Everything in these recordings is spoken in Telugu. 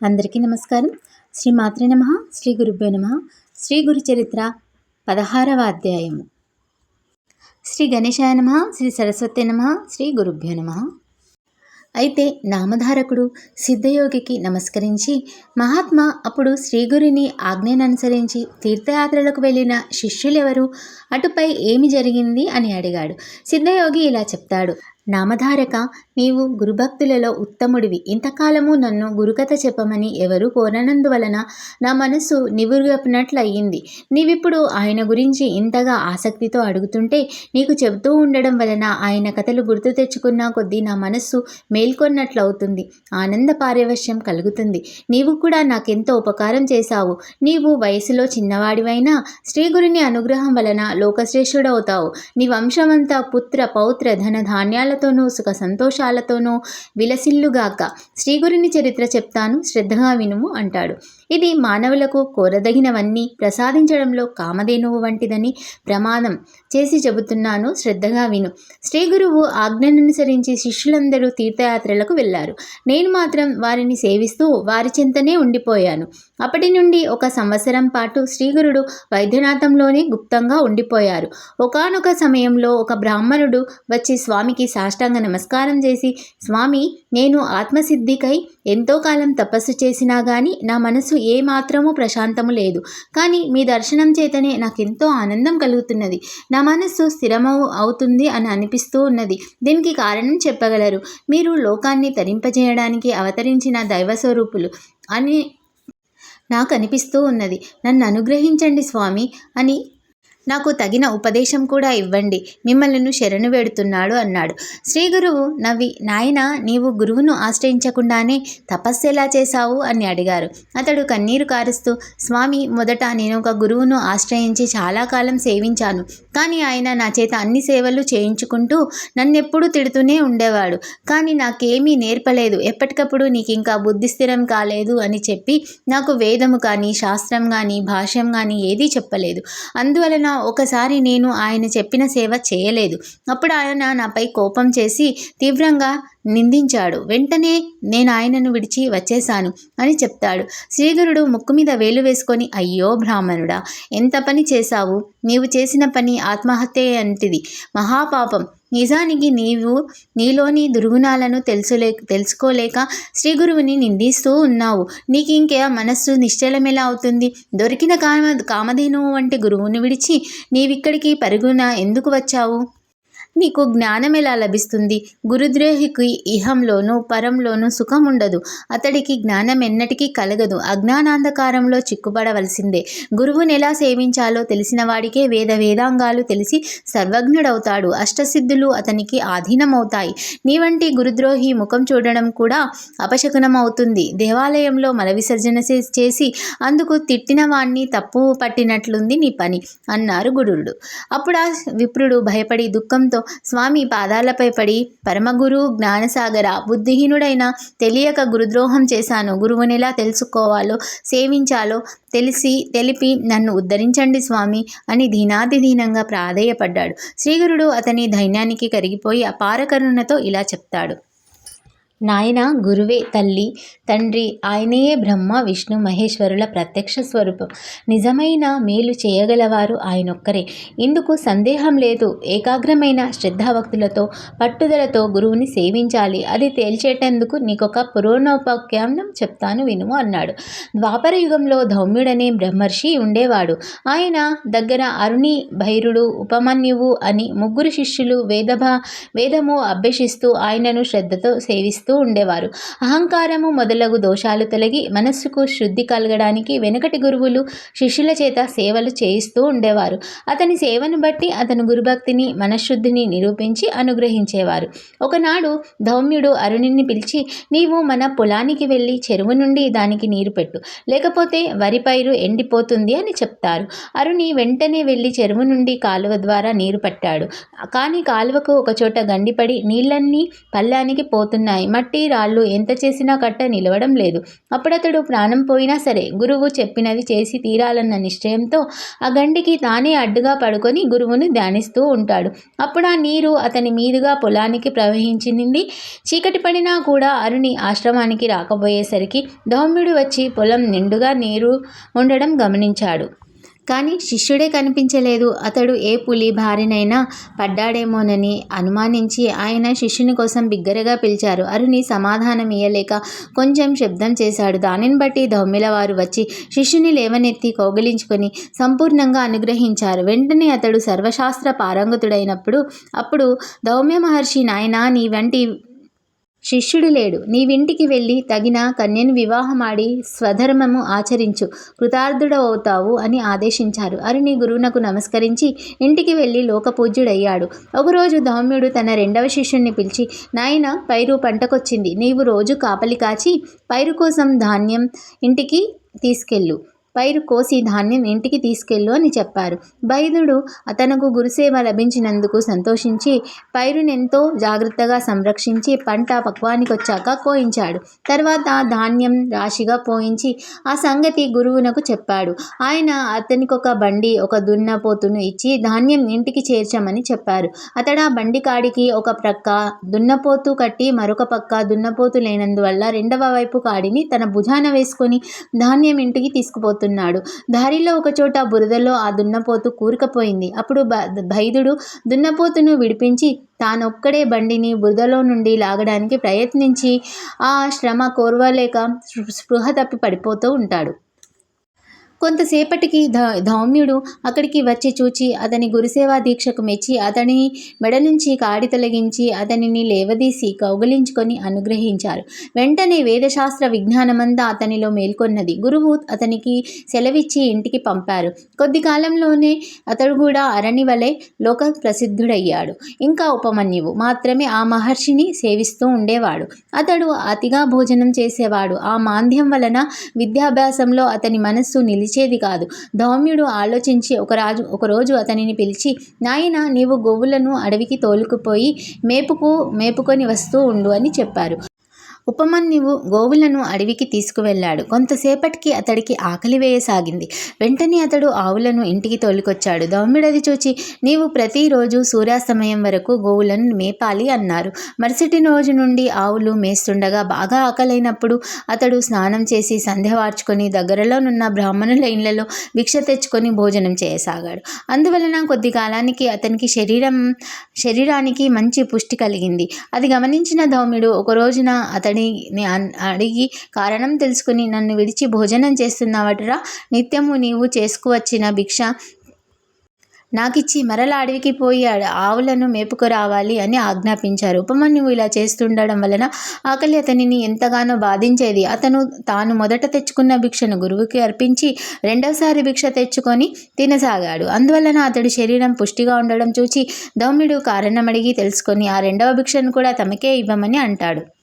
అందరికీ నమస్కారం. శ్రీ మాత్రే నమ శ్రీ గురుభ్యో నమ. శ్రీ గురు చరిత్ర పదహారవ అధ్యాయము. శ్రీ గణేశాయ నమ శ్రీ సరస్వతి నమ శ్రీ గురుభ్యో నమ. అయితే నామధారకుడు సిద్ధయోగికి నమస్కరించి మహాత్మా అప్పుడు శ్రీగురిని ఆజ్ఞననుసరించి తీర్థయాత్రలకు వెళ్ళిన శిష్యులెవరు అటుపై ఏమి జరిగింది అని అడిగాడు. సిద్ధయోగి ఇలా చెప్తాడు. నామధారక నీవు గురుభక్తులలో ఉత్తముడివి. ఇంతకాలము నన్ను గురుకథ చెప్పమని ఎవరు కోరనందువలన నా మనస్సు నివురుగపినట్లయింది నీవిప్పుడు ఆయన గురించి ఇంతగా ఆసక్తితో అడుగుతుంటే నీకు చెబుతూ ఉండడం వలన ఆయన కథలు గుర్తు తెచ్చుకున్న కొద్దీ నా మనస్సు మేల్కొన్నట్లు అవుతుంది ఆనంద పారవశ్యం కలుగుతుంది. నీవు కూడా నాకెంతో ఉపకారం చేశావు. నీవు వయసులో చిన్నవాడివైనా శ్రీగురుని అనుగ్రహం వలన లోకశ్రేష్ఠుడవుతావు. నీ వంశమంతా పుత్ర పౌత్ర ధన ధాన్యాల సుఖాలతోనూ సుఖ సంతోషాలతోనూ విలసిల్లుగాక శ్రీగురుని చరిత్ర చెప్తాను శ్రద్ధగా వినుము అంటాడు. ఇది మానవులకు కోరదగినవన్నీ ప్రసాదించడంలో కామధేనువు వంటిదని ప్రమాదం చేసి చెబుతున్నాను. శ్రద్ధగా విను. శ్రీ గురువు ఆజ్ఞననుసరించి శిష్యులందరూ తీర్థయాత్రలకు వెళ్ళారు. నేను మాత్రం వారిని సేవిస్తూ వారి చింతనే ఉండిపోయాను. అప్పటి నుండి ఒక సంవత్సరం పాటు శ్రీగురుడు వైద్యనాథంలోనే గుప్తంగా ఉండిపోయారు. ఒకనొక సమయంలో ఒక బ్రాహ్మణుడు వచ్చి స్వామికి సాష్టాంగ నమస్కారం చేసి స్వామి నేను ఆత్మసిద్ధికై ఎంతో కాలం తపస్సు చేసినా గాని నా మనసు ఏ మాత్రము ప్రశాంతము లేదు. కానీ మీ దర్శనం చేతనే నాకెంతో ఆనందం కలుగుతున్నది. నా మనస్సు స్థిరమవు అవుతుంది అని అనిపిస్తూ ఉన్నది. దీనికి కారణం చెప్పగలరు. మీరు లోకాన్ని తరింపజేయడానికి అవతరించిన దైవస్వరూపులు అని నాకు అనిపిస్తూ ఉన్నది. నన్ను అనుగ్రహించండి స్వామి అని నాకు తగిన ఉపదేశం కూడా ఇవ్వండి. మిమ్మల్ని శరణు వేడుతున్నాడు అన్నాడు. శ్రీ గురువు నవ్వి నాయన నీవు గురువును ఆశ్రయించకుండానే తపస్సు ఎలా చేశావు అని అడిగారు. అతడు కన్నీరు కారుస్తూ స్వామి మొదట నేను ఒక గురువును ఆశ్రయించి చాలా కాలం సేవించాను. కానీ ఆయన నా చేత అన్ని సేవలు చేయించుకుంటూ నన్నెప్పుడూ తిడుతూనే ఉండేవాడు. కానీ నాకేమీ నేర్పలేదు. ఎప్పటికప్పుడు నీకు ఇంకా బుద్ధి స్థిరం కాలేదు అని చెప్పి నాకు వేదము కానీ శాస్త్రం కానీ భాష్యం కానీ ఏదీ చెప్పలేదు. అందువలన ఒకసారి నేను ఆయన చెప్పిన సేవ చేయలేదు. అప్పుడు ఆయన నాపై కోపం చేసి తీవ్రంగా నిందించాడు. వెంటనే నేను ఆయనను విడిచి వచ్చేశాను అని చెప్తాడు. శ్రీగురుడు ముక్కు మీద వేలు వేసుకొని అయ్యో బ్రాహ్మణుడా ఎంత పని చేశావు? నీవు చేసిన పని ఆత్మహత్య అంటిది. మహాపాపం. నిజానికి నీవు నీలోని దుర్గుణాలను తెలుసులే తెలుసుకోలేక శ్రీ గురువుని నిందిస్తూ ఉన్నావు. నీకు ఇంకే మనస్సు నిశ్చలమెలా అవుతుంది? దొరికిన కామ కామధేనువు వంటి గురువుని విడిచి నీవిక్కడికి పరుగున ఎందుకు వచ్చావు? నీకు జ్ఞానం ఎలా లభిస్తుంది? గురుద్రోహికి ఇహంలోనూ పరంలోనూ సుఖం ఉండదు అతడికి జ్ఞానం ఎన్నటికీ కలగదు. అజ్ఞానాంధకారంలో చిక్కుపడవలసిందే. గురువుని ఎలా సేవించాలో తెలిసిన వాడికే వేద వేదాంగాలు తెలిసి సర్వజ్ఞుడవుతాడు. అష్టసిద్ధులు అతనికి ఆధీనమవుతాయి. నీ వంటి గురుద్రోహి ముఖం చూడడం కూడా అపశకునం అవుతుంది దేవాలయంలో మల విసర్జన చేసి అందుకు తిట్టిన వాణ్ణి తప్పు పట్టినట్లుంది నీ పని అన్నారు గురుడు. అప్పుడు ఆ విప్రుడు భయపడి దుఃఖంతో స్వామి పాదాలపై పడి పరమగురు జ్ఞానసాగర బుద్ధిహీనుడైన తెలియక గురుద్రోహం చేశాను. గురువునిలా తెలుసుకోవాలో సేవించాలో తెలిసి తెలిపి నన్ను ఉద్ధరించండి స్వామి అని దీనాతిదీనంగా ప్రాధేయపడ్డాడు. శ్రీగురుడు అతని ధైన్యానికి కరిగిపోయి అపారకరుణతో ఇలా చెప్తాడు. నాయన గురువే తల్లి తండ్రి ఆయనయే బ్రహ్మ విష్ణు మహేశ్వరుల ప్రత్యక్ష స్వరూపం. నిజమైన మేలు చేయగలవారు ఆయనొక్కరే. ఇందుకు సందేహం లేదు. ఏకాగ్రమైన శ్రద్ధాభక్తులతో పట్టుదలతో గురువుని సేవించాలి. అది తేల్చేటందుకు నీకొక పురోణోపఖ్యానం చెప్తాను వినుము అన్నాడు. ద్వాపర యుగంలో ధౌమ్యుడనే బ్రహ్మర్షి ఉండేవాడు. ఆయన దగ్గర అరుణి భైరుడు ఉపమన్యువు అని ముగ్గురు శిష్యులు వేదభ వేదము అభ్యసిస్తూ ఆయనను శ్రద్ధతో సేవిస్తూ చేస్తూ ఉండేవారు. అహంకారము మొదలగు దోషాలు తొలగి మనస్సుకు శుద్ధి కలగడానికి వెనుకటి గురువులు శిష్యుల చేత సేవలు చేయిస్తూ ఉండేవారు. అతని సేవను బట్టి అతను గురుభక్తిని మనశ్శుద్ధిని నిరూపించి అనుగ్రహించేవారు. ఒకనాడు ధౌమ్యుడు అరుణిని పిలిచి నీవు మన పొలానికి వెళ్ళి చెరువు నుండి దానికి నీరు పెట్టు. లేకపోతే వరి పైరు ఎండిపోతుంది అని చెప్తారు. అరుణి వెంటనే వెళ్ళి చెరువు నుండి కాలువ ద్వారా నీరు పట్టాడు. కానీ కాలువకు ఒకచోట గండిపడి నీళ్ళన్నీ పల్లానికి పోతున్నాయి. మట్టి రాళ్ళు ఎంత చేసినా కట్ట నిలవడం లేదు. అప్పుడతడు ప్రాణం పోయినా సరే గురువు చెప్పినది చేసి తీరాలన్న నిశ్చయంతో ఆ గండికి తానే అడ్డుగా పడుకొని గురువును ధ్యానిస్తూ ఉంటాడు. అప్పుడు ఆ నీరు అతని మీదుగా పొలానికి ప్రవహించింది చీకటి పడినా కూడా అరుణి ఆశ్రమానికి రాకపోయేసరికి ధౌమ్యుడు వచ్చి పొలం నిండుగా నీరు ఉండడం గమనించాడు. కానీ శిష్యుడే కనిపించలేదు. అతడు ఏ పులి భార్యనైనా పడ్డాడేమోనని అనుమానించి ఆయన శిష్యుని కోసం బిగ్గరగా పిలిచారు. అరుణి సమాధానం ఇయ్యలేక కొంచెం శబ్దం చేశాడు. దానిని బట్టి ధౌమ్యుల వారు వచ్చి శిష్యుని లేవనెత్తి కౌగిలించుకొని సంపూర్ణంగా అనుగ్రహించారు. వెంటనే అతడు సర్వశాస్త్ర పారంగతుడైనప్పుడు అప్పుడు దౌమ్య మహర్షి నాయన నీ వంటి శిష్యుడు లేడు. నీవింటికి వెళ్ళి తగిన కన్యను వివాహమాడి స్వధర్మము ఆచరించు. కృతార్థుడవుతావు అని ఆదేశించారు. అరుణి గురువునకు నమస్కరించి ఇంటికి వెళ్ళి లోకపూజ్యుడయ్యాడు. ఒకరోజు ధౌమ్యుడు తన రెండవ శిష్యుణ్ణి పిలిచి నాయన పైరు పంటకొచ్చింది. నీవు రోజు కాపలి కాచి పైరు కోసం ధాన్యం ఇంటికి తీసుకెళ్ళు. పైరు కోసి ధాన్యం ఇంటికి తీసుకెళ్ళు అని చెప్పారు. బైదుడు అతనకు గురుసేవ లభించినందుకు సంతోషించి పైరునెంతో జాగ్రత్తగా సంరక్షించి పంట పక్వానికి వచ్చాక కోయించాడు. తర్వాత ధాన్యం రాశిగా పోయించి ఆ సంగతి గురువునకు చెప్పాడు. ఆయన అతనికి ఒక బండి ఒక దున్నపోతును ఇచ్చి ధాన్యం ఇంటికి చేర్చమని చెప్పారు. అతడు ఆ బండి కాడికి ఒక ప్రక్క దున్నపోతు కట్టి మరొక పక్క దున్నపోతు లేనందువల్ల రెండవ వైపు కాడిని తన భుజాన వేసుకొని ధాన్యం ఇంటికి తీసుకుపోతున్నాడు దారిలో ఒకచోట బురదలో ఆ దున్నపోతు కూరుకుపోయింది. అప్పుడు భైదుడు దున్నపోతును విడిపించి తానొక్కడే బండిని బురదలో నుండి లాగడానికి ప్రయత్నించి ఆ శ్రమ కోరవలేక స్పృహ తప్పి పడిపోతూ ఉంటాడు. కొంతసేపటికి ధౌమ్యుడు అక్కడికి వచ్చి చూచి అతని గురుసేవా దీక్షకు మెచ్చి అతని మెడ నుంచి కాడి తొలగించి అతనిని లేవదీసి కౌగిలించుకొని అనుగ్రహించారు. వెంటనే వేదశాస్త్ర విజ్ఞానమంతా అతనిలో మేల్కొన్నది. గురువు అతనికి సెలవిచ్చి ఇంటికి పంపారు. కొద్ది కాలంలోనే అతడు కూడా అరణి వలె లోక ప్రసిద్ధుడయ్యాడు ఇంకా ఉపమన్యువు. మాత్రమే ఆ మహర్షిని సేవిస్తూ ఉండేవాడు. అతడు అతిగా భోజనం చేసేవాడు. ఆ మాంద్యం వలన విద్యాభ్యాసంలో అతని మనస్సు నిలిచేది కాదు. ధౌమ్యుడు ఆలోచించి ఒక రాజు ఒకరోజు అతనిని పిలిచి నాయన నీవు గోవులను అడవికి తోలుకుపోయి మేపుకు మేపుకొని వస్తూ ఉండు అని చెప్పారు. ఉపమన్యువు గోవులను అడవికి తీసుకువెళ్ళాడు. కొంతసేపటికి అతడికి ఆకలి వేయసాగింది. వెంటనే అతడు ఆవులను ఇంటికి తోలుకొచ్చాడు. దౌమిడది చూచి నీవు ప్రతిరోజు సూర్యాస్తమయం వరకు గోవులను మేపాలి అన్నారు. మరుసటి రోజు నుండి ఆవులు మేస్తుండగా బాగా ఆకలైనప్పుడు అతడు స్నానం చేసి సంధ్య వార్చుకొని దగ్గరలోనున్న బ్రాహ్మణుల ఇళ్ళలో భిక్ష తెచ్చుకొని భోజనం చేయసాగాడు. అందువలన కొద్ది కాలానికి అతనికి శరీరం శరీరానికి మంచి పుష్టి కలిగింది. అది గమనించిన ధౌమ్యుడు ఒక రోజున అతడి అన్- అడిగి కారణం తెలుసుకుని నన్ను విడిచి భోజనం చేస్తున్నావటరా? నిత్యము నీవు చేసుకువచ్చిన భిక్ష నాకిచ్చి మరలా అడవికి పోయి ఆవులను మేపుకురావాలి అని ఆజ్ఞాపించారు. ఉపమన్యువు ఇలా చేస్తుండడం వలన ఆకలి అతనిని ఎంతగానో బాధించేది. అతను తాను మొదట తెచ్చుకున్న భిక్షను గురువుకి అర్పించి రెండవసారి భిక్ష తెచ్చుకొని తినసాగాడు. అందువలన అతడి శరీరం పుష్టిగా ఉండడం చూచి దౌమ్యుడు కారణమడిగి తెలుసుకొని ఆ రెండవ భిక్షను కూడా తమకే ఇవ్వమని అంటాడు.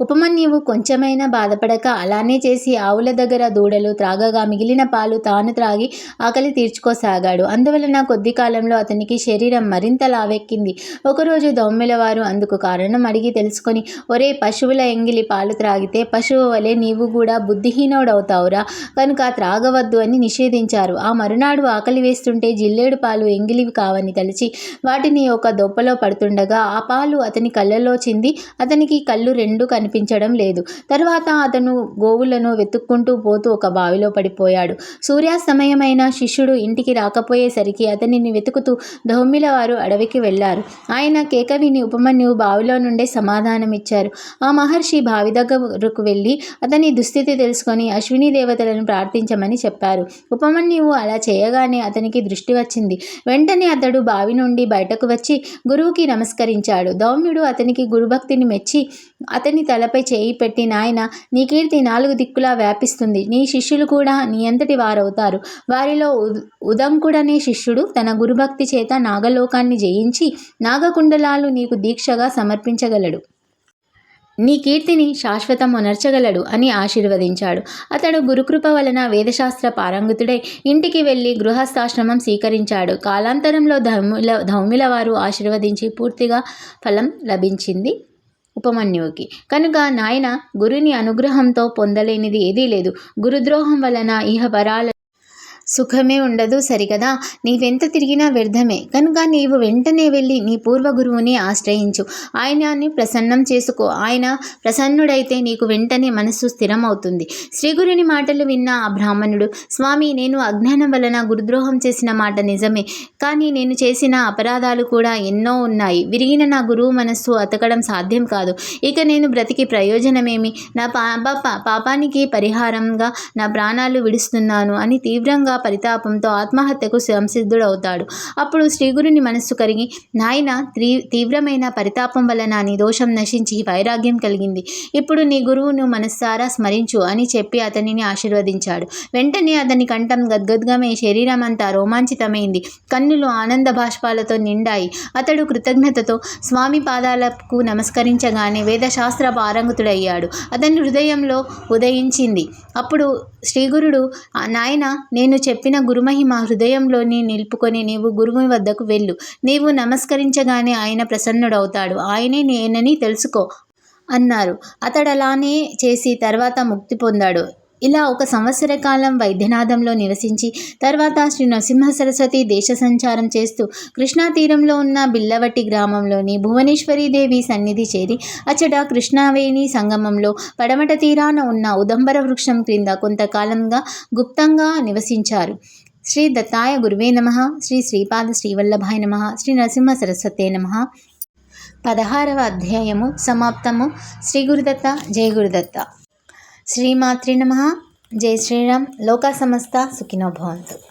ఉపమన్యువు కొంచెమైనా బాధపడక అలానే చేసి ఆవుల దగ్గర దూడలు త్రాగగా మిగిలిన పాలు తాను త్రాగి ఆకలి తీర్చుకోసాగాడు. అందువలన కొద్ది కాలంలో అతనికి శరీరం మరింత లావెక్కింది. ఒకరోజు దౌమ్యుల వారు అందుకు కారణం అడిగి తెలుసుకొని ఒరే పశువుల ఎంగిలి పాలు త్రాగితే పశువు వలె నీవు కూడా బుద్ధిహీనోడవుతావురా. కనుక త్రాగవద్దు అని నిషేధించారు. ఆ మరునాడు ఆకలి వేస్తుంటే జిల్లేడు పాలు ఎంగిలివి కావని తలిచి వాటిని ఒక దొప్పలో పడుతుండగా ఆ పాలు అతని కళ్ళలో చింది అతనికి కళ్ళు రెండు కనిపి కనిపించడం లేదు. తర్వాత అతను గోవులను వెతుక్కుంటూ పోతూ ఒక బావిలో పడిపోయాడు. సూర్యాస్తమయమైన శిష్యుడు ఇంటికి రాకపోయేసరికి అతనిని వెతుకుతూ ధౌమ్యుల వారు అడవికి వెళ్ళారు. ఆయన కేకవిని ఉపమన్యువు బావిలో నుండే సమాధానమిచ్చారు. ఆ మహర్షి బావి దగ్గరకు వెళ్ళి అతని దుస్థితి తెలుసుకొని అశ్విని దేవతలను ప్రార్థించమని చెప్పారు. ఉపమన్యువు అలా చేయగానే అతనికి దృష్టి వచ్చింది. వెంటనే అతడు బావి నుండి బయటకు వచ్చి గురువుకి నమస్కరించాడు. దౌమ్యుడు అతనికి గురుభక్తిని మెచ్చి అతని తలపై చేయి పెట్టి నాయన నీ కీర్తి నాలుగు దిక్కులా వ్యాపిస్తుంది. నీ శిష్యులు కూడా నీ అంతటి వారవుతారు. వారిలో ఉదంకుడనే శిష్యుడు తన గురుభక్తి చేత నాగలోకాన్ని జయించి నాగకుండలాలు నీకు దీక్షగా సమర్పించగలడు. నీ కీర్తిని శాశ్వతం ఉనర్చగలడు అని ఆశీర్వదించాడు. అతడు గురుకృప వలన వేదశాస్త్ర పారంగతుడై ఇంటికి వెళ్ళి గృహస్థాశ్రమం స్వీకరించాడు. కాలాంతరంలో ధౌమ్యుల ధౌమిల వారు ఆశీర్వదించి పూర్తిగా ఫలం లభించింది. ఉపమన్యువుకి. కనుక నాయన గురుని అనుగ్రహంతో పొందలేనిది ఏదీ లేదు. గురుద్రోహం వలన ఇహ పరాల సుఖమే ఉండదు సరికదా నీవెంత తిరిగినా వ్యర్థమే. కనుక నీవు వెంటనే వెళ్ళి నీ పూర్వ గురువుని ఆశ్రయించు ఆయనాన్ని ప్రసన్నం చేసుకో. ఆయన ప్రసన్నుడైతే నీకు వెంటనే మనస్సు స్థిరమవుతుంది. శ్రీగురుని మాటలు విన్న ఆ బ్రాహ్మణుడు స్వామి నేను అజ్ఞానం వలన గురుద్రోహం చేసిన మాట నిజమే. కానీ నేను చేసిన అపరాధాలు కూడా ఎన్నో ఉన్నాయి. విరిగిన నా గురువు మనస్సు అతకడం సాధ్యం కాదు. ఇక నేను బ్రతికి ప్రయోజనమేమి? నా పాప పా- పాపానికి పరిహారంగా నా ప్రాణాలు విడుస్తున్నాను అని తీవ్రంగా పరితాపంతో ఆత్మహత్యకు సంసిద్ధుడవుతాడు. అప్పుడు శ్రీగురుని మనస్సు కరిగి నాయన తీ తీవ్రమైన పరితాపం వలన నీ దోషం నశించి వైరాగ్యం కలిగింది. ఇప్పుడు నీ గురువును మనస్సారా స్మరించు అని చెప్పి అతనిని ఆశీర్వదించాడు. వెంటనే అతని కంఠం గద్గద్గమే శరీరం అంతా రోమాంచితమైంది. కన్నులు ఆనంద భాష్పాలతో నిండాయి. అతడు కృతజ్ఞతతో స్వామి పాదాలకు నమస్కరించగానే వేదశాస్త్ర పారంగుతుడయ్యాడు. అతని హృదయంలో ఉదయించింది. అప్పుడు శ్రీగురుడు నాయన నేను చెప్పిన గురుమహిమ హృదయంలోని నిలుపుకొని నీవు గురువు వద్దకు వెళ్ళు. నీవు నమస్కరించగానే ఆయన ప్రసన్నుడవుతాడు. ఆయనే నేనని తెలుసుకో అన్నారు. అతడు అలానే చేసి తర్వాత ముక్తి పొందాడు. ఇలా ఒక సంవత్సర కాలం వైద్యనాథంలో నివసించి తర్వాత శ్రీ నరసింహ సరస్వతి దేశ సంచారం చేస్తూ కృష్ణా తీరంలో ఉన్న బిల్లవట్టి గ్రామంలోని భువనేశ్వరీదేవి సన్నిధి చేరి అచ్చట కృష్ణావేణి సంగమంలో పడమట తీరాన ఉన్న ఉదంబర వృక్షం క్రింద కొంతకాలంగా గుప్తంగా నివసించారు. శ్రీ దత్తాయ గురువే నమ శ్రీ శ్రీపాద శ్రీవల్లభాయ నమ శ్రీ నరసింహ సరస్వతే నమ. పదహారవ అధ్యాయము సమాప్తము. శ్రీ గురుదత్త జయ గురుదత్త. శ్రీమాత్రి నమ. జై శ్రీరామ్. లోకా సమస్త సుఖినో భవంతు.